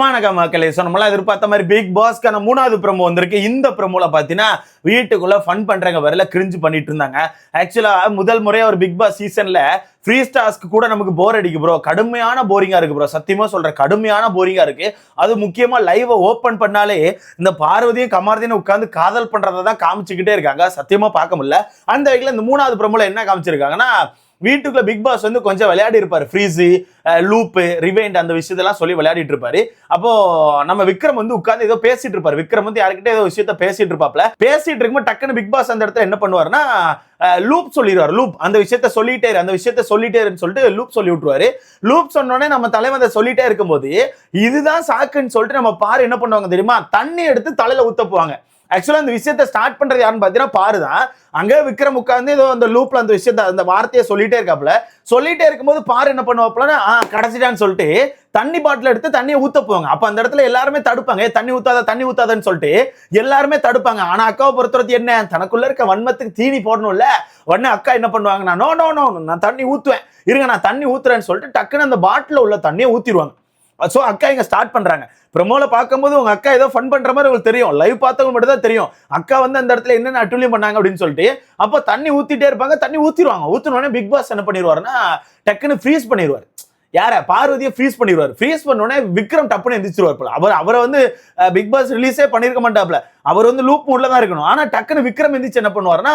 வணக்கம் மக்களே ஸோ நம்மளாம் எதிர்பார்த்த மாதிரி பிக் பாஸ்க்கான மூணாவது ப்ரமோ வந்திருக்கு. இந்த ப்ரமோல பார்த்தீங்கன்னா வீட்டுக்குள்ள ஃபன் பண்றவங்க வரல கிரிஞ்சு பண்ணிட்டு இருந்தாங்க. ஆக்சுவலா முதல் முறையாக ஒரு பிக் பாஸ் சீசன்ல ஃப்ரீ ஸ்டாஸ்க்கு கூட நமக்கு போர் அடிக்கு ப்ரோ கடுமையான போரிங்காக இருக்கு ப்ரோ சத்தியமாக சொல்கிற கடுமையான போரிங்காக இருக்கு. அது முக்கியமாக லைவை ஓப்பன் பண்ணாலே இந்த பார்வதியும் கமாரதியும் உட்காந்து காதல் பண்ணுறதை தான் காமிச்சுக்கிட்டே இருக்காங்க. சத்தியமாக பார்க்க முடியல. அந்த வகையில் இந்த மூணாவது ப்ரமோல என்ன காமிச்சிருக்காங்கன்னா வீட்டுக்குள்ள பிக் பாஸ் வந்து கொஞ்சம் விளையாடி இருப்பாரு ஃப்ரீஸு லூப்பு ரிவைண்ட் அந்த விஷயத்தெல்லாம் சொல்லி விளையாடிட்டு இருப்பாரு அப்போ நம்ம விக்ரம் வந்து உட்கார்ந்து ஏதோ பேசிட்டு இருப்பாரு விக்ரம் வந்து யாருக்கிட்ட ஏதோ விஷயத்த பேசிட்டு இருப்பாப்ல பேசிட்டு இருக்கும்போது டக்குன்னு பிக் பாஸ் அந்த இடத்துல என்ன பண்ணுவாருன்னா லூப் சொல்லிடுவார் லூப் அந்த விஷயத்த சொல்லிட்டே அந்த விஷயத்த சொல்லிட்டேருன்னு சொல்லிட்டு லூப் சொல்லி விட்டுருவாரு. லூப் சொன்னோடனே நம்ம தலைவன் அதை சொல்லிட்டே இருக்கும்போது இதுதான் சாக்குன்னு சொல்லிட்டு நம்ம பாரு என்ன பண்ணுவாங்க தெரியுமா? தண்ணி எடுத்து தலையில ஊத்த போவாங்க. ஆக்சுவலாக அந்த விஷயத்தை ஸ்டார்ட் பண்ணுறது யாருன்னு பார்த்தீங்கன்னா பாரு தான். அங்கே விக்ரம் உட்காந்து ஏதோ அந்த லூப்பில் அந்த விஷயத்த அந்த வார்த்தையை சொல்லிட்டே இருக்காப்ல சொல்லிட்டே இருக்கும்போது பாரு என்ன பண்ணுவாப்புலன்னா ஆ கடைசிட்டான்னு சொல்லிட்டு தண்ணி பாட்டில் எடுத்து தண்ணியை ஊத்த போவாங்க. அப்போ அந்த இடத்துல எல்லாருமே தடுப்பாங்க. தண்ணி ஊத்தாத தண்ணி ஊத்தாதன்னு சொல்லிட்டு எல்லாருமே தடுப்பாங்க. ஆனால் அக்காவை பொறுத்தவரைக்கும் என்ன? தனக்குள்ள இருக்க வன்மத்துக்கு தீனி போடணும்ல. உடனே அக்கா என்ன பண்ணுவாங்க நான் நோ நோ நோ நான் தண்ணி ஊற்றுவேன் இருங்க நான் தண்ணி ஊத்துறேன்னு சொல்லிட்டு டக்குன்னு அந்த பாட்டில் உள்ள தண்ணியை ஊற்றிடுவாங்க ஸோ அக்கா இங்கே ஸ்டார்ட் பண்ணுறாங்க ப்ரமோல பார்க்கும்போது உங்கள் அக்கா ஏதோ ஃபன் பண்ணுற மாதிரி உங்களுக்கு தெரியும். லைவ் பார்த்தவங்க மட்டும் தான் தெரியும். அக்கா வந்து அந்த இடத்துல என்னென்ன அட்டுலியம் பண்ணாங்க அப்படின்னு சொல்லிட்டு அப்போ தண்ணி ஊற்றிட்டே இருப்பாங்க தண்ணி ஊற்றிடுவாங்க ஊற்றினோடனே பிக் பாஸ் என்ன பண்ணிடுவாருன்னா டக்குன்னு ஃப்ரீஸ் பண்ணிடுவார். யார? பார்வதியை ஃப்ரீஸ் பண்ணிடுவார். ஃப்ரீஸ் பண்ணோடனே விக்ரம் டப்புன்னு எந்திரிச்சிருவார் போல. அவர் அவரை வந்து பிக் பாஸ் ரிலீஸே பண்ணியிருக்க மாட்டாப்ல அவர் வந்து லூப் மூட்ல தான் இருக்கணும். ஆனால் டக்குன்னு விக்ரம் எந்திரிச்சு என்ன பண்ணுவாருன்னா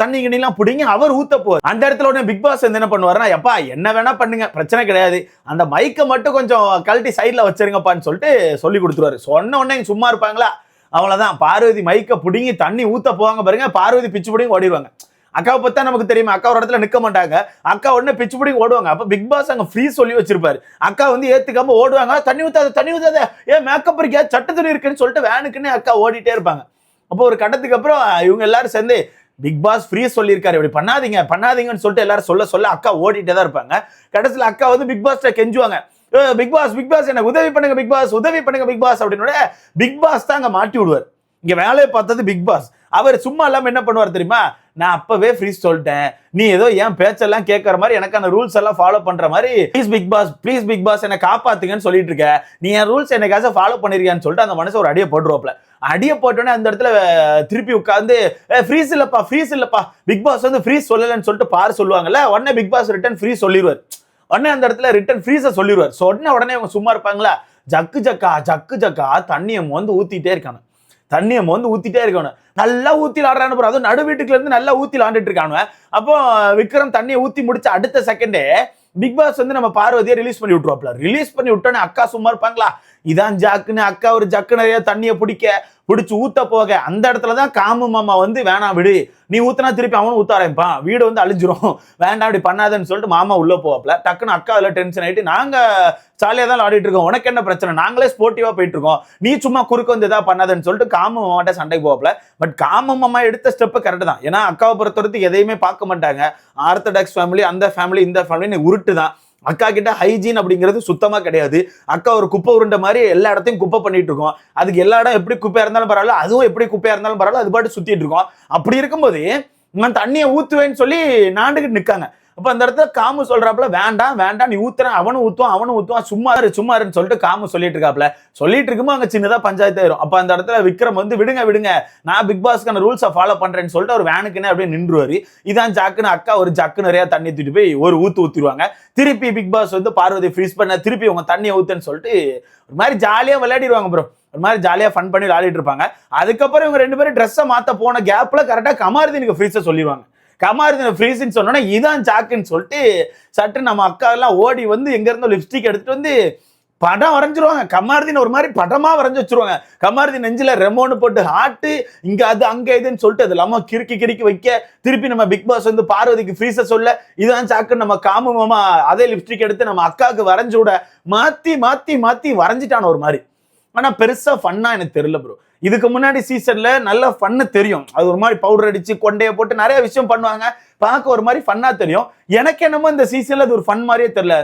தண்ணி கிண்ணிலாம் பிடிங்கி அவர் ஊத்த போவார் அந்த இடத்துல உடனே பிக் பாஸ் வந்து என்ன பண்ணுவாருன்னா எப்பா என்ன வேணா பண்ணுங்க பிரச்சனை கிடையாது. அந்த மைக்கை மட்டும் கொஞ்சம் கழட்டி சைடில் வச்சிருங்கப்பான்னு சொல்லிட்டு சொல்லி கொடுத்துருவாரு. சொன்ன உடனே சும்மா இருப்பாங்களா? அவ்வளோதான் பார்வதி மைக்கை பிடுங்கி தண்ணி ஊத்த போவாங்க பாருங்க பார்வதி பிச்சு பிடிங்கி ஓடிடுவாங்க. அக்காவை பார்த்தா நமக்கு தெரியுமா. அக்கா ஒரு இடத்துல நிற்க மாட்டாங்க. அக்கா உடனே பிச்சு பிடிங்கி ஓடுவாங்க. அப்போ பிக் பாஸ் அங்கே ஃப்ரீ சொல்லி வச்சிருப்பாரு. அக்கா வந்து ஏற்றுக்காம ஓடுவாங்க. தண்ணி ஊற்றாத தண்ணி ஊற்றாத ஏன் மேக்கப் இருக்கியா சட்ட துணி இருக்குன்னு சொல்லிட்டு வேனுக்குன்னு அக்கா ஓடிட்டே இருப்பாங்க. அப்போ ஒரு கட்டத்துக்கு அப்புறம் இவங்க எல்லாரும் சேர்ந்து பிக் பாஸ் ஃப்ரீ சொல்லியிருக்காரு. இப்படி பண்ணாதீங்க பண்ணாதீங்கன்னு சொல்லிட்டு எல்லாரும் சொல்ல சொல்ல அக்கா ஓடிட்டே தான் இருப்பாங்க. கடைசியில் அக்கா வந்து பிக் பாஸ்ட கெஞ்சுவாங்க. பிக் பாஸ் பிக் பாஸ் எனக்கு உதவி பண்ணுங்க பிக் பாஸ் உதவி பண்ணுங்க பிக் பாஸ் அப்படின்னு பிக் பாஸ் தான் அங்க மாட்டி விடுவார். இங்க வேலையை பார்த்தது பிக் பாஸ் அவர் சும்மா இல்லாமல் என்ன பண்ணுவார் தெரியுமா? நான் அப்பவே ஃப்ரீ சொல்லிட்டேன். நீ ஏதோ என் பேச்செல்லாம் கேட்கற மாதிரி எனக்கான ரூல்ஸ் எல்லாம் ஃபாலோ பண்ற மாதிரி please Bigg Boss please Bigg Boss என்னை காப்பாத்துங்கன்னு சொல்லிட்டு இருக்க. நீ என் ரூல்ஸ் என்னைக்காச்சும் ஃபாலோ பண்ணிருக்கியான்னு சொல்லிட்டு அந்த மனசு ஒரு அடியை போட்டுருவாப்ல அடியை போட்டோன்னே அந்த இடத்துல திருப்பி உட்காந்து ஃப்ரீஸ் இல்லப்பா ஃப்ரீஸ் இல்லப்பா. பிக் பாஸ் வந்து ஃப்ரீஸ் சொல்லலைன்னு சொல்லிட்டு பாரு சொல்லுவாங்கல்ல உடனே பிக் பாஸ் ரிட்டன் ஃப்ரீ சொல்லிடுவார் உடனே அந்த இடத்துல ரிட்டன் ஃப்ரீஸை சொல்லிடுவார் சொன்ன உடனே அவங்க சும்மா இருப்பாங்களா? ஜக்கு ஜக்கா ஜக்கு ஜக்கா தண்ணியை வந்து ஊத்திட்டே இருக்காங்க. தண்ணியை வந்து ஊத்திட்டே இருக்கணும். நல்லா ஊத்தி ஆடுறானு bro. அதுவும் நடு வீட்டுக்குள்ள இருந்து நல்லா ஊத்தி ஆண்டுட்டு இருக்கானுவ. அப்போ விக்ரம் தண்ணியை ஊத்தி முடிச்ச அடுத்த செகண்டே பிக் பாஸ் வந்து நம்ம பார்வதியை ரிலீஸ் பண்ணி விட்டுருவாப்ல. ரிலீஸ் பண்ணி விட்டோன்னே அக்கா சும்மா இருப்பாங்களா? இதான் ஜாக்குன்னு அக்கா ஒரு ஜக்கு நிறைய தண்ணியை பிடிக்க பிடிச்சி ஊத்த போக. அந்த இடத்துல தான் காமு மாமா வந்து வேணாம் விடு. நீ ஊத்தினா திருப்பி அவனும் ஊத்த ஆரம்பிப்பான். வீடு வந்து அழிஞ்சிரும். வேண்டாம் அப்படி பண்ணாதன்னு சொல்லிட்டு மாமா உள்ள போவாப்ல. டக்குன்னு அக்கா அதில் டென்ஷன் ஆயிட்டு நாங்க ஜாலியாக தான் ஆடிட்டு இருக்கோம். உனக்கு என்ன பிரச்சனை? நாங்களே ஸ்போர்ட்டிவா போயிட்டு இருக்கோம். நீ சும்மா குறுக்க வந்து எதாவது பண்ணாதன்னு சொல்லிட்டு காமு மாமாட்ட சண்டைக்கு போவாப்ல. பட் காம மாமா எடுத்த ஸ்டெப்பு கரெக்டு தான். ஏன்னா அக்காவை பொறுத்தவரைக்கும் எதையுமே பார்க்க மாட்டாங்க. ஆர்த்தடாக்ஸ் ஃபேமிலி அந்த ஃபேமிலி இந்த ஃபேமிலி உருட்டு தான். அக்கா கிட்ட ஹைஜீன் அப்படிங்கிறது சுத்தமாக கிடையாது. அக்கா ஒரு குப்பை உருண்டை மாதிரி எல்லா இடத்தையும் குப்பை பண்ணிட்டு இருக்கோம். அதுக்கு எல்லா இடம் எப்படி குப்பையாக இருந்தாலும் பரவாயில்ல அதுவும் எப்படி குப்பையாக இருந்தாலும் பரவாயில்ல அது பாட்டு சுற்றிட்டு இருக்கோம். அப்படி இருக்கும்போது நான் தண்ணியை ஊற்றுவேன்னு சொல்லி நாண்டுகிட்டு நிற்காங்க அப்ப அந்த இடத்துல காமு சொல்கிறாப்புல வேண்டாம் வேண்டாம் நீ ஊத்துறேன் அவனும் ஊத்துவான் அவனும் ஊத்துவான் சும்மா இரு சும்மா இருன்னு சொல்லிட்டு காமு சொல்லிட்டு இருக்காப்ல சொல்லிட்டு இருக்கும்போது அங்க சின்னதா பஞ்சாயத்து ஆயிரும். அப்ப அந்த இடத்துல விக்ரம் வந்து விடுங்க விடுங்க நான் பிக் பாஸ்க்கான ரூல்ஸை ஃபாலோ பண்றேன்னு சொல்லிட்டு ஒரு வேனுக்குன்னு அப்படியே நின்றுவாரு. இதான் ஜாக்குன்னு அக்கா ஒரு ஜக்கு நிறைய தண்ணி தூக்கிட்டு போய் ஒரு ஊத்து ஊத்திடுவாங்க. திருப்பி பிக் பாஸ் வந்து பார்வதி ஃப்ரீஸ் பண்ண திருப்பி உங்க தண்ணியை ஊத்துன்னு சொல்லிட்டு ஒரு மாதிரி ஜாலியா விளையாடிடுவாங்க ப்ரோ ஒரு மாதிரி ஜாலியா ஃபன் பண்ணி விளையாடிட்டு இருப்பாங்க. அதுக்கப்புறம் இவங்க ரெண்டு பேரும் ட்ரெஸ்ஸை மாத்த போன கேப்ல கரெக்டா எனக்கு ஃப்ரீஸை சொல்லிடுவாங்க. கமாருதீன ஃப்ரீஸ்ன்னு சொன்னோன்னா இதான் சாக்குன்னு சொல்லிட்டு சட்டு நம்ம அக்கா எல்லாம் ஓடி வந்து எங்க லிப்ஸ்டிக் எடுத்துட்டு வந்து படம் வரைஞ்சிருவாங்க. கமாருதீன் ஒரு மாதிரி படமா வரைஞ்சி வச்சிருவாங்க. கமாருதீன் நெஞ்சில ரெமோன்னு போட்டு ஹாட்டு இங்க அது அங்க இதுன்னு சொல்லிட்டு அது இல்லாம கிறுக்கி கிறுக்கி வைக்க திருப்பி நம்ம பிக் பாஸ் வந்து பார்வதிக்கு ஃப்ரீஸை சொல்ல இதான் சாக்கு நம்ம காமு அதே லிப்ஸ்டிக் எடுத்து நம்ம அக்காவுக்கு வரைஞ்சி விட மாத்தி மாத்தி மாத்தி வரைஞ்சிட்டான ஒரு மாதிரி. ஆனா பெருசா ஃபன்னா எனக்கு தெரியல ப்ரோ இதுக்கு முன்னாடி சீசன்ல நல்ல ஃபன்னு தெரியும். அது ஒரு மாதிரி பவுடர் அடிச்சு கொண்டைய போட்டு நிறைய விஷயம் பண்ணுவாங்க. பார்க்க ஒரு மாதிரி ஃபன்னா தெரியும். எனக்கு என்னமோ இந்த சீசன்ல அது ஒரு ஃபன் மாதிரியே தெரியல.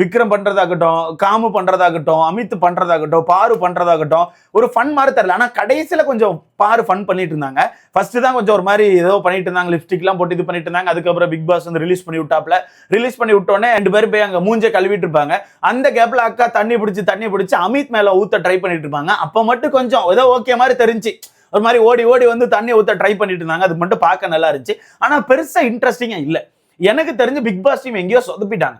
விக்ரம் பண்ணுறதாகட்டும் காமு பண்ணுறதாகட்டும் அமித் பண்ணுறதாகட்டும் பாரு பண்ணுறதாகட்டும் ஒரு ஃபன் மாதிரி தரல ஆனால் கடைசியில் கொஞ்சம் பாரு ஃபன் பண்ணிட்டு இருந்தாங்க. ஃபர்ஸ்ட் தான் கொஞ்சம் ஒரு மாதிரி ஏதோ பண்ணிட்டு இருந்தாங்க லிப்ஸ்டிக்லாம் போட்டு இது பண்ணிட்டு இருந்தாங்க. அதுக்கப்புறம் பிக் பாஸ் வந்து ரிலீஸ் பண்ணி விட்டாப்ல ரிலீஸ் பண்ணி விட்டோன்னே ரெண்டு பேரும் போய் அங்கே மூஞ்சை கழுவிட்டு இருப்பாங்க. அந்த கேப்பில் அக்கா தண்ணி பிடிச்சி தண்ணி பிடிச்சி அமித் மேலே ஊற்ற ட்ரை பண்ணிட்டு இருப்பாங்க. அப்போ மட்டும் கொஞ்சம் ஏதோ ஓகே மாதிரி தெரிஞ்சு ஒரு மாதிரி ஓடி ஓடி வந்து தண்ணி ஊற்ற ட்ரை பண்ணிட்டு இருந்தாங்க. அது மட்டும் பார்க்க நல்லா இருந்துச்சு. ஆனால் பெருசாக இன்ட்ரெஸ்டிங்காக இல்லை. எனக்கு தெரிஞ்சு பிக் பாஸ் டீம் எங்கேயோ சொதப்பிட்டாங்க.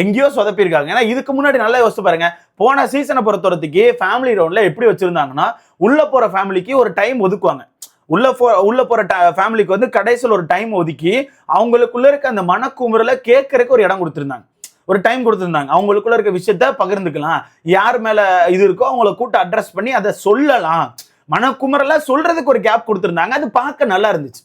எங்கேயோ சொதப்பிருக்காங்க ஏன்னா இதுக்கு முன்னாடி நல்லா யோசிச்சு பாருங்க. போன சீசனை பொறுத்தவரத்துக்கு ஃபேமிலி ரவுண்ட்ல எப்படி வச்சிருந்தாங்கன்னா உள்ள போற ஃபேமிலிக்கு ஒரு டைம் ஒதுக்குவாங்க. உள்ள போ உள்ள போற ஃபேமிலிக்கு வந்து கடைசியில் ஒரு டைம் ஒதுக்கி அவங்களுக்குள்ள இருக்க அந்த மனக்குமுறல கேட்கறதுக்கு ஒரு இடம் கொடுத்துருந்தாங்க. ஒரு டைம் கொடுத்துருந்தாங்க. அவங்களுக்குள்ள இருக்க விஷயத்த பகிர்ந்துக்கலாம். யார் மேல இது இருக்கோ அவங்கள கூட்ட அட்ரஸ் பண்ணி அதை சொல்லலாம். மனக்குமுறல சொல்றதுக்கு ஒரு கேப் கொடுத்துருந்தாங்க. அது பார்க்க நல்லா இருந்துச்சு.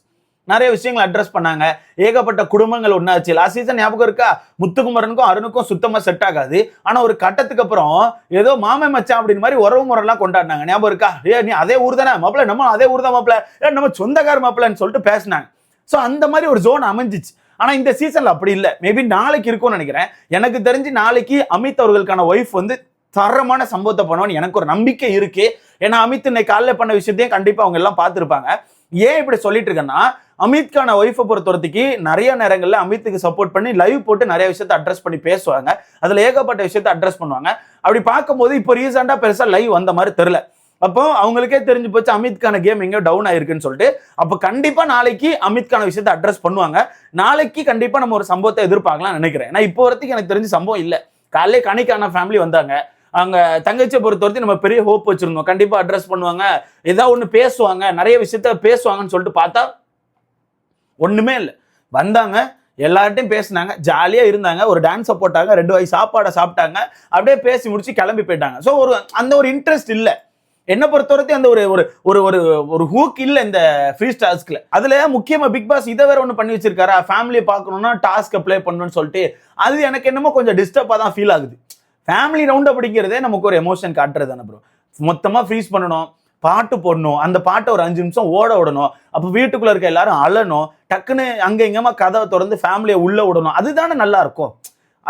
நிறைய விஷயங்களை அட்ரஸ் பண்ணாங்க. ஏகப்பட்ட குடும்பங்கள் ஒன்றாச்சு லாஸ்ட் சீசன் ஞாபகம் இருக்கா? முத்துக்குமரனுக்கும் அருணுக்கும் சுத்தமாக செட் ஆகாது. ஆனால் ஒரு கட்டத்துக்கு அப்புறம் ஏதோ மாமன் மச்சான் அப்படின்னு மாதிரி உறவு முறைலாம் கொண்டாடினாங்க. ஞாபகம் இருக்கா? ஏ நீ அதே ஊர் தானே மாப்பிள்ள நம்ம அதே ஊர் தான் மாப்பிள்ள. ஏ நம்ம சொந்தக்கார மாப்பிள்ளன்னு சொல்லிட்டு பேசினாங்க. ஸோ அந்த மாதிரி ஒரு ஜோன் அமைஞ்சிச்சு. ஆனால் இந்த சீசனில் அப்படி இல்லை. மேபி நாளைக்கு இருக்கும்னு நினைக்கிறேன். எனக்கு தெரிஞ்சு நாளைக்கு அமித் அவர்களுக்கான ஒய்ஃப் வந்து தரமான சம்பவத்தை பண்ணுவான்னு எனக்கு ஒரு நம்பிக்கை இருக்கு. ஏன்னா அமித் இன்னைக்கு காலையில் பண்ண விஷயத்தையும் கண்டிப்பாக அவங்க எல்லாம் பார்த்துருப்பாங்க. ஏன் இப்படி சொல்லிட்டு இருக்கேன்னா அமித்கான ஒய்ஃபை பொறுத்தவரத்துக்கு நிறைய நேரங்களில் அமித்துக்கு சப்போர்ட் பண்ணி லைவ் போட்டு நிறைய விஷயத்த அட்ரஸ் பண்ணி பேசுவாங்க. அதில் ஏகப்பட்ட விஷயத்த அட்ரஸ் பண்ணுவாங்க. அப்படி பார்க்கும்போது இப்போ ரீசெண்டாக பெருசாக லைவ் வந்த மாதிரி தெரில அப்போ அவங்களுக்கே தெரிஞ்சு போச்சு அமித்கான கேம் எங்கேயோ டவுன் ஆயிருக்குன்னு சொல்லிட்டு. அப்போ கண்டிப்பாக நாளைக்கு அமித்கான விஷயத்தை அட்ரஸ் பண்ணுவாங்க. நாளைக்கு கண்டிப்பாக நம்ம ஒரு சம்பவத்தை எதிர்பார்க்கலாம் நினைக்கிறேன். நான் இப்போ வரைக்கும் எனக்கு தெரிஞ்ச சம்பவம் இல்லை. காலையிலே கணிக்கான ஃபேமிலி வந்தாங்க. அங்கே தங்கச்சியை பொறுத்த வரைக்கும் நம்ம பெரிய ஹோப் வச்சுருந்தோம். கண்டிப்பாக அட்ரஸ் பண்ணுவாங்க. ஏதாவது ஒன்று பேசுவாங்க. நிறைய விஷயத்த பேசுவாங்கன்னு சொல்லிட்டு பார்த்தா ஒன்றுமே இல்லை. வந்தாங்க எல்லார்ட்டையும் பேசினாங்க ஜாலியாக இருந்தாங்க ஒரு டான்ஸை போட்டாங்க ரெண்டு வாய் சாப்பாடை சாப்பிட்டாங்க அப்படியே பேசி முடிச்சு கிளம்பி போயிட்டாங்க. ஸோ ஒரு அந்த ஒரு இன்ட்ரெஸ்ட் இல்லை. என்னை பொறுத்தவரைக்கும் அந்த ஒரு ஒரு ஒரு ஒரு ஒரு ஹூக் இல்லை இந்த ஃப்ரீ ஸ்டாஸ்கில் அதில் முக்கியமாக பிக் பாஸ் இதை வேற ஒன்று பண்ணி வச்சிருக்காரா? ஃபேமிலியை பார்க்கணும்னா டாஸ்க் அப்ளை பண்ணணும்னு சொல்லிட்டு அது எனக்கு என்னமோ கொஞ்சம் டிஸ்டர்பாக தான் ஃபீல் ஆகுது. ஃபேமிலி ரவுண்ட் அப்படிங்கிறதே நமக்கு ஒரு எமோஷன் காட்டுறது தானே ப்ரோ மொத்தமாக ஃப்ரீஸ் பண்ணணும் பாட்டு போடணும் அந்த பாட்டை ஒரு அஞ்சு நிமிஷம் ஓட விடணும் அப்போ வீட்டுக்குள்ளே இருக்க எல்லாரும் அழணும் டக்குன்னு அங்கே இங்கமா கதவை திறந்து ஃபேமிலியை உள்ளே விடணும். அதுதானே நல்லா இருக்கும்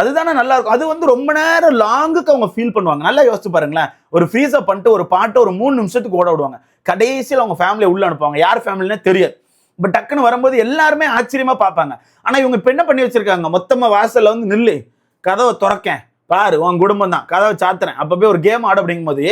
அதுதானே நல்லா இருக்கும் அது வந்து ரொம்ப நேரம் லாங்குக்கு அவங்க ஃபீல் பண்ணுவாங்க. நல்லா யோசிச்சு பாருங்களேன். ஒரு ஃப்ரீஸை பண்ணிட்டு ஒரு பாட்டை ஒரு மூணு நிமிஷத்துக்கு ஓட விடுவாங்க. கடைசியில் அவங்க ஃபேமிலியை உள்ள அனுப்புவாங்க. யார் ஃபேமிலினே தெரியாது. இப்போ டக்குன்னு வரும்போது எல்லாருமே ஆச்சரியமாக பார்ப்பாங்க. ஆனால் இவங்க இப்போ என்ன பண்ணி வச்சுருக்காங்க? மொத்தமாக வாசலில் வந்து நில்லு. கதவை திறக்கேன். பாரு உன் குடும்பம் தான். கதவை சாத்துறேன். அப்போ போய் ஒரு கேம் ஆட அப்படிங்கும்போது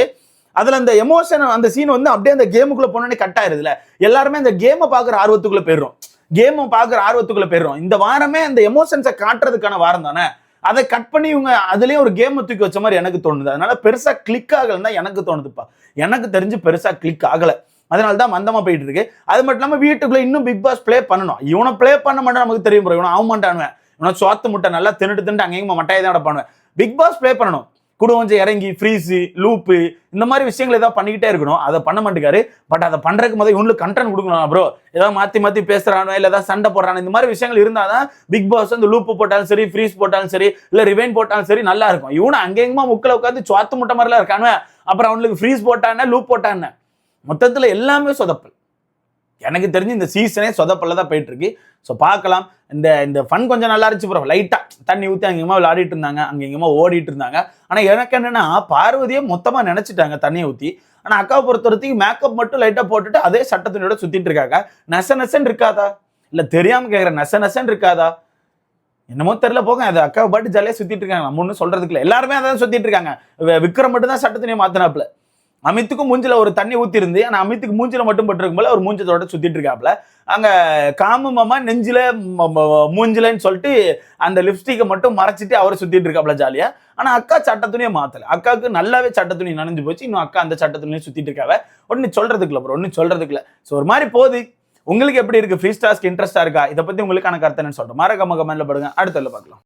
அதில் அந்த எமோஷன் அந்த சீன் வந்து அப்படியே அந்த கேமுக்குள்ளே போனோடனே கட் ஆயிருதுல. எல்லாருமே அந்த கேமை பார்க்குற ஆர்வத்துக்குள்ள போயிடுறோம். கேமை பார்க்குற ஆர்வத்துக்குள்ள போயிடுறோம். இந்த வாரமே அந்த எமோஷன்ஸை காட்டுறதுக்கான வாரம் தானே? அதை கட் பண்ணி இவங்க அதுலயே ஒரு கேமை தூக்கி வச்ச மாதிரி எனக்கு தோணுது. அதனால பெருசாக கிளிக் ஆகலன்னு தான் எனக்கு தோணுதுப்பா. எனக்கு தெரிஞ்சு பெருசாக கிளிக் ஆகலை. அதனால தான் மந்தமாக போயிட்டு இருக்கு. அது மட்டும் இல்லாமல் வீட்டுக்குள்ளே இன்னும் பிக் பாஸ் ப்ளே பண்ணணும். இவனை ப்ளே பண்ண மாட்டேன் நமக்கு தெரியும் bro. இவனை ஆக மாட்டானுவேன் இவனை சோத்து முட்டை நல்லா தின்னுட்டு தின்ட்டு அங்கேயும் மட்டையை தான் பண்ணுவேன் பிக் பாஸ் ப்ளே பண்ணணும். கொஞ்சம் இறங்கி ஃப்ரீஸு லூப்பு இந்த மாதிரி விஷயங்கள் ஏதாவது பண்ணிக்கிட்டே இருக்கணும். அதை பண்ண மாட்டேங்காரு. பட் அதை பண்ணுறதுக்கு முதல் இவனுக்கு கண்டென்ட் கொடுக்கணும் ப்ரோ ஏதாவது மாற்றி மாற்றி பேசுகிறானோ இல்லை ஏதாவது சண்டை போடுறானோ இந்த மாதிரி விஷயங்கள் இருந்தால் தான் பிக் பாஸ் வந்து லூப்பு போட்டாலும் சரி ஃப்ரீஸ் போட்டாலும் சரி இல்லை ரிவைன் போட்டாலும் சரி நல்லா இருக்கும். இவனு அங்கேயுமா முக்கில் உட்காந்து சுவாத்து முட்டை மாதிரிலாம் இருக்கானுவன் அப்புறம் அவனுக்கு ஃப்ரீஸ் போட்டானே லூப் போட்டானே மொத்தத்தில் எல்லாமே சொதப்பல். எனக்கு தெரிஞ்சு இந்த சீசனே சொதப்பல்ல தான் போயிட்டு இருக்கு ஸோ பார்க்கலாம். இந்த இந்த ஃபன் கொஞ்சம் நல்லா இருந்துச்சு ப்ரோ லைட்டாக தண்ணி ஊற்றி அங்கேயுமா விளையாடிட்டு இருந்தாங்க. அங்கேயுமா ஓடிட்டு இருந்தாங்க. ஆனால் எனக்கு என்னென்னா பார்வதியை மொத்தமாக நினச்சிட்டாங்க தண்ணியை ஊற்றி ஆனால் அக்காவை பொறுத்த வரைக்கும் மேக்கப் மட்டும் லைட்டாக போட்டுட்டு அதே சட்டத்தினோட சுற்றிட்டு இருக்காங்க. நெச நெசன் இருக்காதா? இல்லை தெரியாமல் கேட்குற நெச நெசன் இருக்காதா? என்னமோ தெரியல போக அது அக்காவை பாட்டு ஜாலியாக சுற்றிட்டு இருக்காங்க. நம்ம ஒன்றும் சொல்கிறதுக்கு இல்லை. எல்லாருமே அதான் சுற்றிட்டு இருக்காங்க. வி- விக்ரம் மட்டும் தான் சட்டத்தினே மாற்றினாப்புல அமித்துக்கும் மூஞ்சில ஒரு தண்ணி ஊத்தி இருந்து ஆனா அமித்துக்கு மூஞ்சில மட்டும் பட்டிருக்கும் போல ஒரு மூஞ்சத்தோட சுத்திட்டு இருக்காப்ல. அங்க காமமா நெஞ்சில மூஞ்சிலன்னு சொல்லிட்டு அந்த லிப்ஸ்டிக்கை மட்டும் மறைச்சிட்டு அவரை சுத்திட்டு இருக்காப்ல ஜாலியா ஆனா அக்கா சட்ட துணியை மாத்தல. அக்காவுக்கு நல்லாவே சட்ட துணி நனைஞ்சு போச்சு. இன்னும் அக்கா அந்த சட்ட துணியை சுத்திட்டு இருக்காவ. ஒன்னு சொல்றதுக்குல அப்புறம் ஒன்னு சொல்றதுக்குல ஸோ ஒரு மாதிரி போகுது. உங்களுக்கு எப்படி இருக்கு? ஃப்ரீ ஸ்டாஸ்க்கு இன்ட்ரெஸ்டா இருக்கா? இதை பத்தி உங்களுக்கான கருத்து என்னன்னு சொல்றேன். மறக்காம கமெண்ட்ல படுங்க. அடுத்த பார்க்கலாம்.